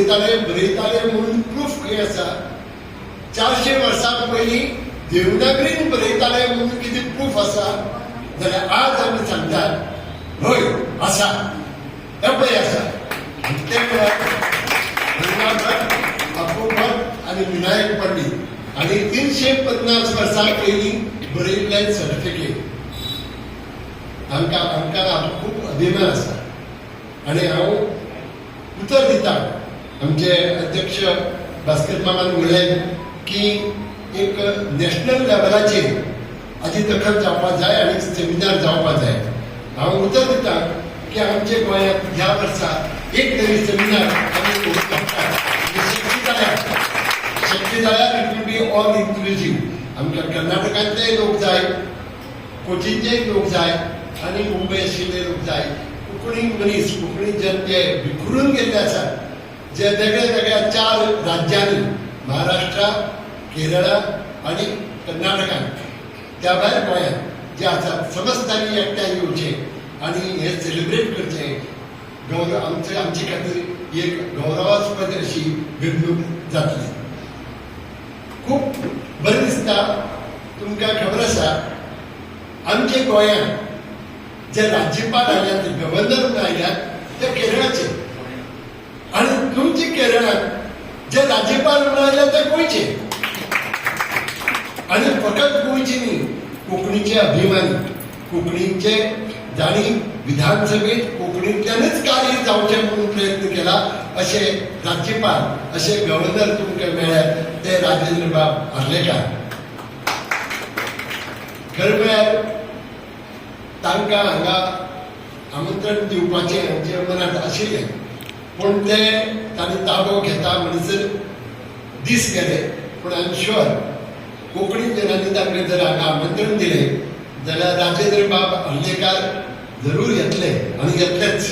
बरयताले बरयताले म्हणून प्रूफ खंय आसा चारशे वर्सां पयलीं देवनागरीन बरयताले म्हणून कितें प्रूफ आसा जाल्यार आज आमी सांगतात हय आसा हें पळय आसा आनी ते म्हळ्यार आणि विनायक पंडित आणि तीनशे पन्नास वर्सां पयलीं बरयल्लें सर्टिफिकेट आमकां आमकां खूब अभिमान आसा आनी हांव उतर दिता. आमचे अध्यक्ष भास्कर मामान म्हणले की एक नॅशनल लेवलाचेर हाची दखल जावपाक जाय आनी सेमिनार जावपाक जाय. हांव उतर दिता की आमचे गोंयांत ह्या वर्सा एक तरी सेमिनार आमी शक्य जाल्यार शक्य जाल्यार it will be all inclusive आमच्या कर्नाटकांतले लोक जाय कोचीनचे लोक जाय आनी मुंबय आशिल्ले लोक जाय. कोंकणी मनीस कोंकणी जन जे विखुरून गेल्ले आसात. जे वेगळ्या वेगळ्या चार राज्यांनी महाराष्ट्रा केरळा आनी कर्नाटकात त्या भायर गोंयांत जे आसा समजतांनी एकठांय येवचे आनी हे सेलिब्रेट करचे गौरव आमचे आमचे खातीर एक गौरवास्पद अशी घडणूक जातली. खूब बरें दिसता तुमकां खबर आसा आमचे गोंयांत जे राज्यपाल आयल्यात गव्हर्नर म्हूण आयल्यात ते केरळाचे. तुमचे केरळात जे राज्यपाल म्हणून ते गोंयचे आनी फकत गोंयचे न्ही कोंकणीचे अभिमानी कोंकणीचे जाणी विधानसभेत कोंकणींतल्यानच कार्य जावचे म्हणून प्रयत्न केला असे राज्यपाल असे गव्हर्नर तुमकां मेळ्यात ते राजेंद्र बाब आर्लेकार खरं म्हळ्यार तांकां हांगा आमंत्रण दिवपाचें आमचे मनांत आशिल्लें पूण ते तांणी ताबो घेता म्हणसर दीस गेले. पूण आय एम शुअर कोंकणी जनांनी तांकां जर आमंत्रण दिलें. जाल्यार राजेंद्र बाब हल्लेकार जरूर येतले आनी येतलेच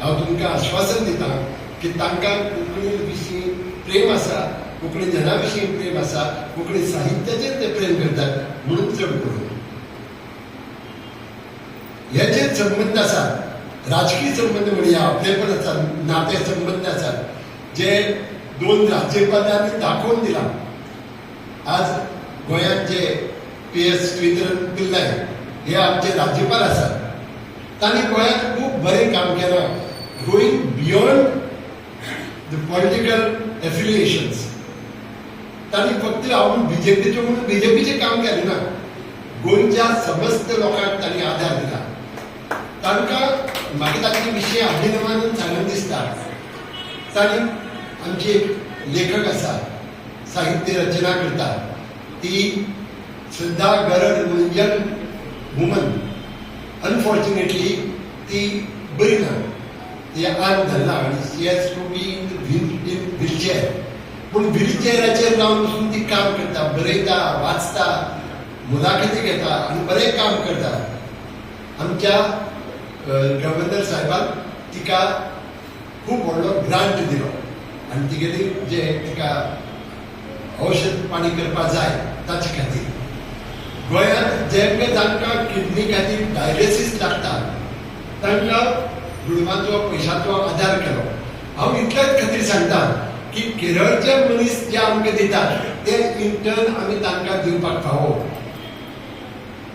हांव तुमकां आश्वासन दितां की तांकां कोंकणी विशीं प्रेम आसा कोंकणी जना विशीं प्रेम आसा कोंकणी साहित्याचेर ते प्रेम करतात म्हणून चड करून हे जे संबंद आसात राजकीय संबंध म्हणया आपले पण आसात नाते संबंद आसात जे दोन राज्यपालांनी दाखवून दिला. आज गोंयांत जे पी एस श्रीधरन पिल्लाय हे आमचे राज्यपाल आसात तांणी गोंयांत खूब बरें काम केलां. Going beyond the political affiliations तांणी फक्त हांव बीजेपीचे म्हणून बीजेपीचें काम केलें ना. गोंयच्या समस्त लोकांक तांणी आदार दिला. तांकां म्हाका तांचे विशीं अभिनमान सांगून दिसता तांणी आमची एक लेखक आसा साहित्य रचना करता ती Shraddha Garad young woman unfortunately ती बरी ना ती आज धरला आनी she has to be in wheelchair. पूण व्हीलचेअराचेर रावन पसून ती काम करता बरयता वाचता मुलाखती घेता आनी बरें काम करता आमच्या गव्हर्नर साहेबान तिका खूब व्हडलो ग्रांट दिलो. आनी तिगेली जे तिका औषध पाणी करपाक जाय ताचे खातीर. गोंयांत जेंका तांकां किडनी खातीर डायलिसीस लागता तांकां गुळमाचो पयशांचो आदार केलो. हांव इतल्याच खातीर सांगता की केरळचे मनीस जे आमकां दितात ते इंटर्न आमी तांकां दिवपाक फावो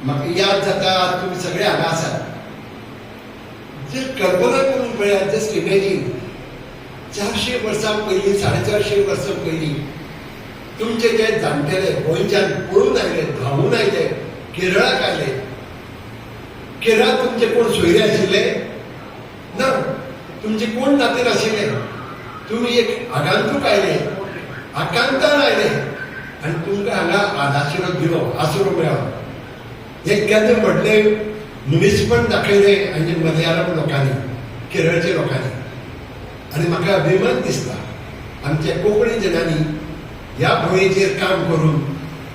म्हाका याद जाता तुमी सगळे हांगा आसात. जर कल्पना करून पळयात जस्ट इमॅजिन चारशे वर्सां पयलीं साडे चारशे वर्सां पयलीं तुमचे जे जाणटेले गोंयच्यान पळून आयले धांवून आयले केरळाक आयले केरळाक तुमचे कोण सोयरे आशिल्ले? ना तुमचे कोण नातेर आशिल्ले? तुमी एक आगांतूक आयले आकांतान आयले आनी तुमकां हांगा आदाशिरो दिलो आसरो मेळ्ळो हे केन्ना व्हडले मनीसपण दाखयले आमच्या मलयाळम लोकांनी केरळच्या लोकांनी. आनी म्हाका अभिमान दिसता आमच्या कोंकणी जनांनी ह्या भुंयेचेर काम करून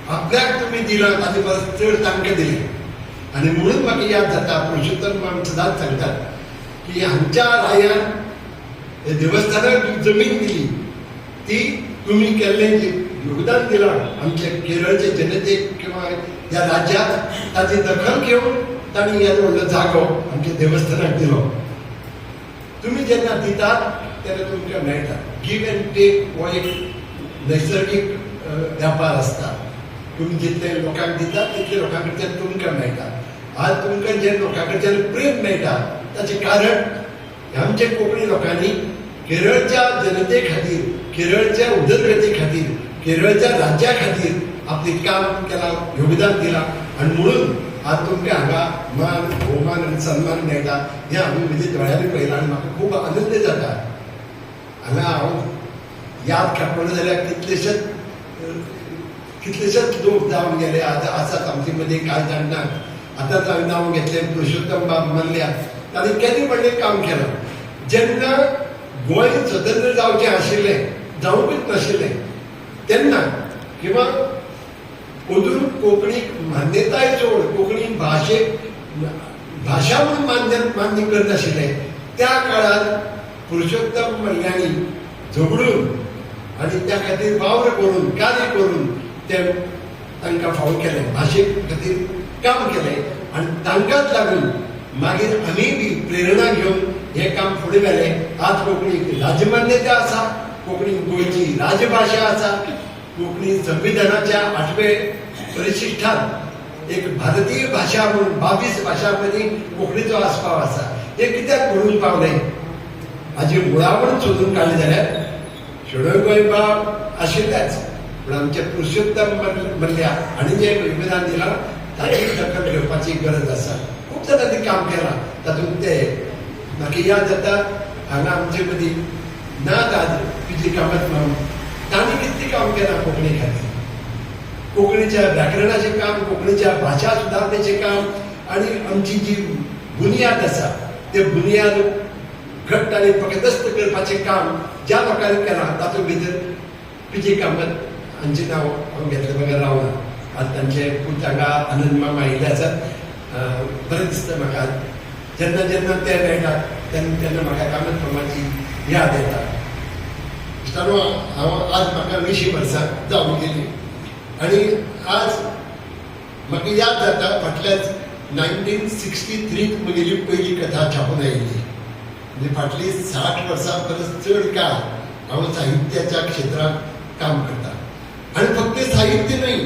आपल्याक तुमी दिला ताचे परस चड तांकां दिलें. आनी म्हणून म्हाका याद जाता पुरुषोत्तम माम सदांच सांगतात की आमच्या रायान हे देवस्थानाक जमीन दिली ती तुमी केल्लें जे योगदान दिलां. आमच्या केरळचे जनतेक किंवा ह्या राज्यात ताची दखल घेवन तांणी याला व्हडलो जागो आमच्या देवस्थानाक दिलो तुमी जेन्ना दितात तेन्ना तुमकां मेळटा गिव एंड टेक हो एक नैसर्गीक व्यापार आसता तुम्ही जितले लोकांक दिता तितले लोकां कडच्यान तुमकां मेळटा आज तुमकां जे लोकां कडच्यान प्रेम मेळटा ताचें कारण आमचे कोंकणी लोकांनी केरळच्या जनते खातीर केरळच्या उदरगती खातीर केरळच्या राज्या खातीर आपली काम केलां योगदान दिलां. आनी म्हणून आज तुमकां हांगा मान भोवमान आनी सन्मान मेळटा हें हांवें म्हज्या दोळ्यांनी पळयलां आनी म्हाका खूब आनंद जाता हांगा हांव याद काडटलो जाल्यार कितलेशेच कितलेशेच लोक जावन गेले. आतां आसात आमचे मदीं कांय जाण आतांच हांवें नांव घेतलें पुरुशोत्तम बाब मल्ल्या ताणें केदें व्हडलें काम केलां. जेन्ना गोंय स्वतंत्र जावचें आशिल्लें जावंकूच नाशिल्लें तेन्ना किंवा अजून कोंकणीक मान्यताय सोड कोंकणी भाशेक भाशा म्हणून मान्य मान्य करनाशिल्ले त्या काळार पुरुषोत्तम मल्ल्यानी झगडून आनी त्या खातीर वावर करून कार्य करून ते तांकां फावो केले. भाशे खातीर काम केलें. आनी तांकांच लागून मागीर आमी बी प्रेरणा घेवन हें काम फुडें व्हेलें. आज कोंकणीक राजमान्यता आसा कोंकणी गोंयची राजभाशा आसा कोंकणी संविधानाच्या आठवे परिशिश्ठान एक भारतीय भाशा म्हणून बावीस भाशा मदीं कोंकणीचो आस्पाव आसा हें कित्याक म्हणून पावलें? हाजी मुळावण सोदून काडली जाल्यार शेडो गोंय बाब आशिल्लेच पूण आमचे पुरुषोत्तम मल- मल्ल्या हांणी विविधान योगदान दिलां ताची दखल घेवपाची गरज आसा खूब जाणांनी काम केलां. तातूंत ते म्हाका याद जाता हांगा आमचे मदीं ना आज पिजी कामत म्हणून. तांणी कितें काम केलां कोंकणी खातीर कोंकणीच्या व्याकरणाचें काम कोंकणीच्या भाशा सुदारण्याचें काम आनी आमची जी बुनियाद आसा ते बुनियाद घट्ट आनी पकदस्त करपाचें काम ज्या लोकांनी केलां तातूंत भितर पिजे कामत हांचें नांव हांव घेतलें म्हाका रावना आज तांचे पूत हांगा आनंद मामा आयिल्ले आसात बरें दिसता म्हाका जेन्ना जेन्ना ते मेळटात तेन्ना तेन्ना म्हाका कामत मामाची याद येता मित्रांनो हांव आज म्हाका अंयशीं वर्सां जावन गेली. आनी आज म्हाका याद जाता फाटल्याच नायन्टीन सिक्स्टी थ्रींत म्हगेली पयली कथा छापून आयिल्ली म्हणजे फाटली साठ वर्सां परस चड काळ हांव साहित्याच्या क्षेत्रांत काम करता. आनी फक्त साहित्य न्हय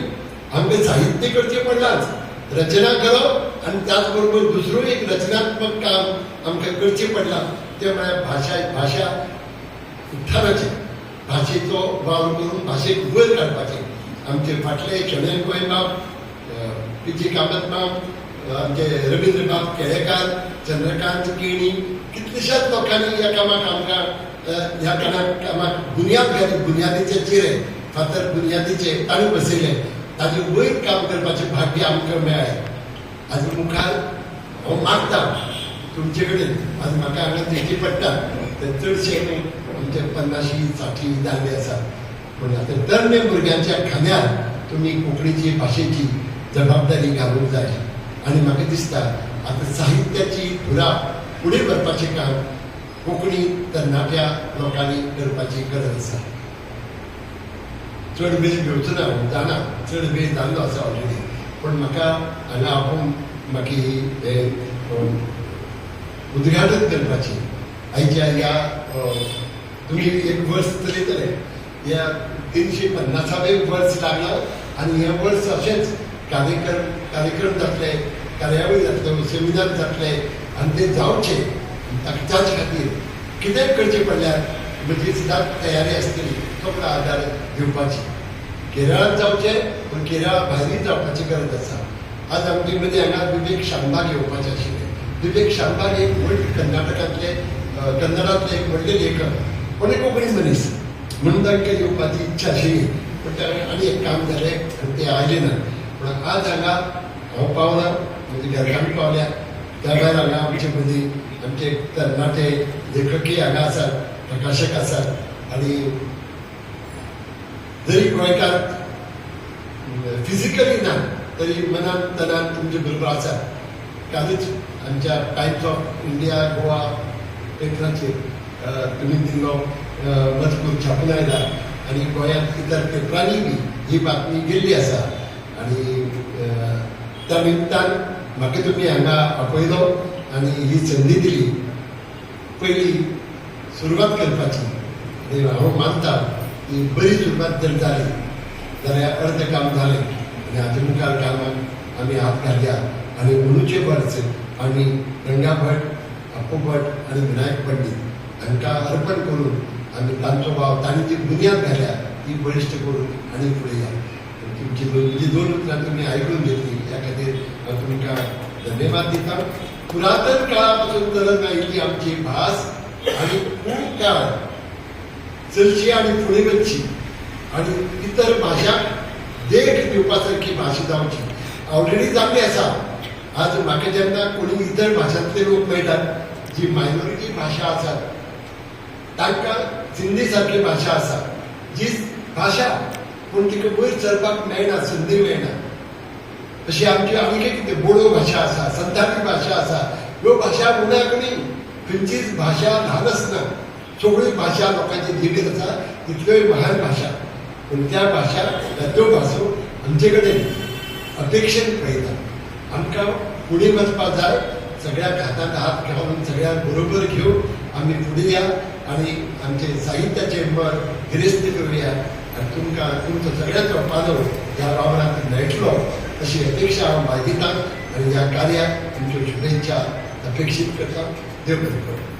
आमकां साहित्य करचें पडलांच रचना करप आनी त्याच बरोबर दुसरो एक रचनात्मक काम आमकां करचें पडलां. तें म्हळ्यार भाशा भाशा उत्थानाचें. भाशेचो वावर करून भाशेक वयर काडपाचें आमचे फाटले शणै गोंयबाब पिजी कामत बाब आमचे रवींद्र बाब केळेकार चंद्रकांत केणी कितलेशाच लोकांनी ह्या कामाक आमकां ह्या कामाक कामाक बुनयाद घाली बुनयादीचे चिरे फातर बुनयादीचे ताणी बसयले ताजे वयर काम करपाचें भाग्य आमकां मेळ्ळें आज मुखार हांव मागता. तुमचे कडेन आज म्हाका हांगा दिश्टी पडटा ते चडशे तुमचे पन्नाशी साठी दावे आसा पूण आतां तरणे भुरग्यांच्या खांद्यार तुमी कोंकणीची भाशेची जबाबदारी घालूंक जाय. आनी म्हाका दिसता आतां साहित्याची धुरा फुडें व्हरपाचें काम कोंकणी तरणाट्या लोकांनी करपाची गरज आसा चड वेळ घेवचो ना जाणा चड वेळ जाल्लो आसा ऑलरेडी पूण म्हाका हांगा आपूण म्हाका हे, उद्घाटन करपाची. आयच्या ह्या तुम्ही एक एक वर्स चलयतले ह्या तीनशे पन्नासावे वर्स लागला आनी हे वर्स अशेंच कार्यक्रम कार्यक्रम जातले कार्यावळी जातले सेमिनार जातले आनी ते जावचे ताका ताचे खातीर कितेंय करचें पडल्यार म्हजी सदांच तयारी आसतली कपडा आदार घेवपाची. केरळांत जावचें पूण केरळा भायरूय जावपाची गरज आसा. आज आमचे मदीं हांगा विवेक शांबाग येवपाचे आशिल्ले. विवेक शांबाग एक व्हड कर्नाटकांतले कन्नडांतले एक व्हडले लेखक पूण एक कोंकणी मनीस म्हणून तांकां येवपाची इच्छा आशिल्ली पूण ताणें आनी एक काम जालें आनी ते आयले ना. पूण आज हांगा हांव पावला म्हणजे घरकान्न पावल्या. त्या भायर हांगा आमचे मदीं आमचे तरणाटे लेखकी हांगा आसात प्रकाशक आसात आनी जरी गोंयकार फिजिकली ना तरी मनान तनान तुमचे बरोबर आसा कालच आमच्या टायम्स ऑफ इंडिया गोवा पेपराचेर तुम्ही तुमी दिल्लो मजकूर छापून आयला आनी गोंयांत इतर पेपरांनी बी ही बातमी गेल्ली आसा आनी त्या निमतान म्हाका तुमी हांगा आपयलो आनी ही संदी दिली. पयली सुरवात करपाची हांव मानता की बरी सुरवात जर जाली जाल्यार अर्ध काम जालें आनी हाजे मुखार कामाक आमी हात घालया. आनी अंदूचे वर्स आमी रंगा भट अप्पू भट आनी विनायक पंडीत. हांकां अर्पण करून आम्ही तांचो भाव तांणी जी बुन्याद घाल्या ती बळिश्ट करून आनी फुडें या. तुमची दोन जी दोन उतरां तुमी आयकून घेतली त्या खातीर हांव तुमकां धन्यवाद दिता? पुरातन काळापासून चलत आयिल्ली आमची भास आनी खूब काळ चलची आणि फुडें वचची आनी इतर भाशांक देख दिवपा सारकी भाशा जावची ऑलरेडी जाल्ली आसा आज म्हाका जेन्ना कोणी इतर भाशांतले लोक मेळटात जी मायनॉरिटी भाशा आसात तांकां सिंधी सारकी भाशा आसा जी भाशा पूण तिका वयर चलपाक मेळना संदी मेळना. अशी आमची आनी कितें बोडो भाशा आसा संताली भाशा आसा ह्यो भाशा उण्याक न्ही खंयचीच भाशा ल्हान आसना सगळ्यो भाशा लोकांची जिवीत आसा तितल्योय महान भाशा पूण त्या भाशा त्यो भासो आमचे कडेन अपेक्षेन पळयता आमकां फुडें वचपाक जाय सगळ्याक हातांत हात घालून सगळ्यांक बरोबर घेवन आमी फुडें या. आनी आमचे साहित्य चेंबर गिरेस्त करूया. आनी तुमकां तुमचो सगळ्यांचो पालो ह्या वावरांत मेळटलो अशी अपेक्षा हांव बाळगितां आनी ह्या कार्याक तुमच्यो शुभेच्छा अपेक्षीत करता. देव बरें करूं.